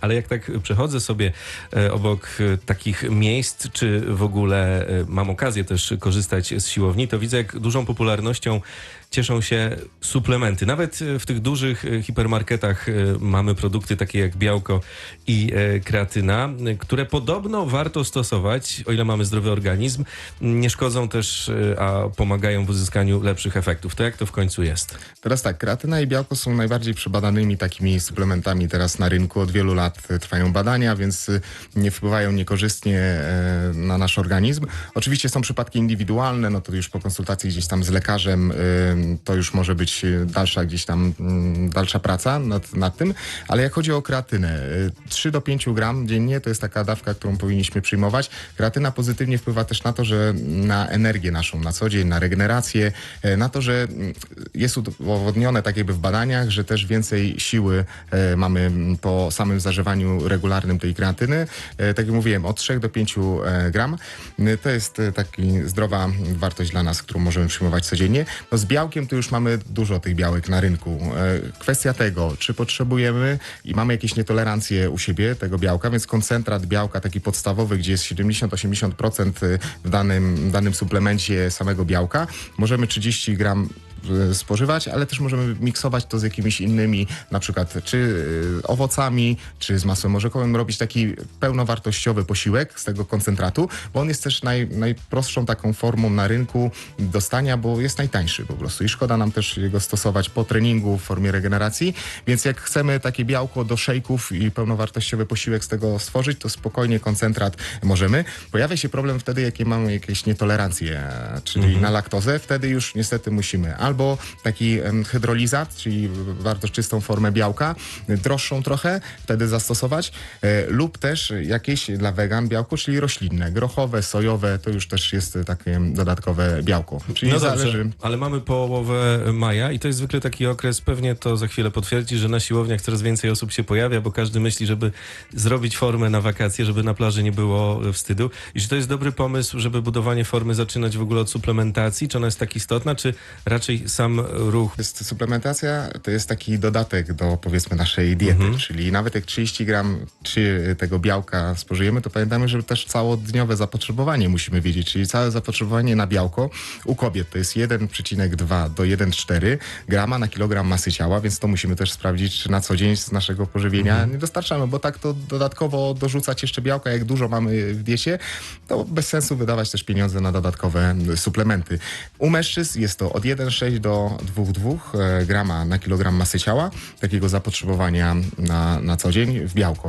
Ale jak tak przechodzę sobie e, obok e, takich miejsc, czy w ogóle e, mam okazję też korzystać z siłowni, to widzę, jak dużą popularnością cieszą się suplementy. Nawet w tych dużych hipermarketach mamy produkty takie jak białko i kreatyna, które podobno warto stosować, o ile mamy zdrowy organizm. Nie szkodzą też, a pomagają w uzyskaniu lepszych efektów. To jak to w końcu jest? Teraz tak, kreatyna i białko są najbardziej przebadanymi takimi suplementami teraz na rynku. Od wielu lat e, trwają badania, więc e, nie wpływają niekorzystnie e, na nasz organizm. Oczywiście są przypadki indywidualne, no to już po konsultacji gdzieś tam z lekarzem e, to już może być e, dalsza gdzieś tam mm, dalsza praca nad, nad tym, ale jak chodzi o kreatynę, e, 3 do 5 gram dziennie to jest taka dawka, którą powinniśmy przyjmować. Kreatyna pozytywnie wpływa też na to, że na energię naszą na co dzień, na regenerację, e, na to, że mm, jest udowodnione tak jakby w badaniach, że też więcej siły e, mamy po samym zażywaniu regularnym tej kreatyny. E, Tak jak mówiłem, od 3 do 5 e, gram. E, To jest taki zdrowa wartość dla nas, którą możemy przyjmować codziennie. No z białkiem to już mamy dużo tych białek na rynku. Kwestia tego, czy potrzebujemy i mamy jakieś nietolerancje u siebie tego białka, więc koncentrat białka taki podstawowy, gdzie jest 70-80% w danym, danym suplemencie samego białka, możemy 30 gram spożywać, ale też możemy miksować to z jakimiś innymi, na przykład czy e, owocami, czy z masłem orzechowym, robić taki pełnowartościowy posiłek z tego koncentratu, bo on jest też naj, najprostszą taką formą na rynku dostania, bo jest najtańszy po prostu i szkoda nam też jego stosować po treningu w formie regeneracji, więc jak chcemy takie białko do szejków i pełnowartościowy posiłek z tego stworzyć, to spokojnie koncentrat możemy. Pojawia się problem wtedy, jakie mamy jakieś nietolerancje, czyli na laktozę, wtedy już niestety musimy albo taki hydrolizat, czyli bardzo czystą formę białka, droższą trochę, wtedy zastosować, e, lub też jakieś dla wegan białko, czyli roślinne, grochowe, sojowe, to już też jest takie dodatkowe białko. Czyli no zależy... dobrze, ale mamy połowę maja i to jest zwykle taki okres, pewnie to za chwilę potwierdzi, że na siłowniach coraz więcej osób się pojawia, bo każdy myśli, żeby zrobić formę na wakacje, żeby na plaży nie było wstydu. I czy to jest dobry pomysł, żeby budowanie formy zaczynać w ogóle od suplementacji? Czy ona jest tak istotna, czy raczej sam ruch? Jest suplementacja to jest taki dodatek do powiedzmy naszej diety, czyli nawet jak 30 gram czy tego białka spożyjemy, to pamiętamy, że też całodniowe zapotrzebowanie musimy wiedzieć, czyli całe zapotrzebowanie na białko u kobiet to jest 1,2 do 1,4 grama na kilogram masy ciała, więc to musimy też sprawdzić, czy na co dzień z naszego pożywienia nie dostarczamy, bo tak to dodatkowo dorzucać jeszcze białka, jak dużo mamy w diecie, to bez sensu wydawać też pieniądze na dodatkowe suplementy. U mężczyzn jest to od 1,6 do 2,2 grama na kilogram masy ciała, takiego zapotrzebowania na, na co dzień w białko.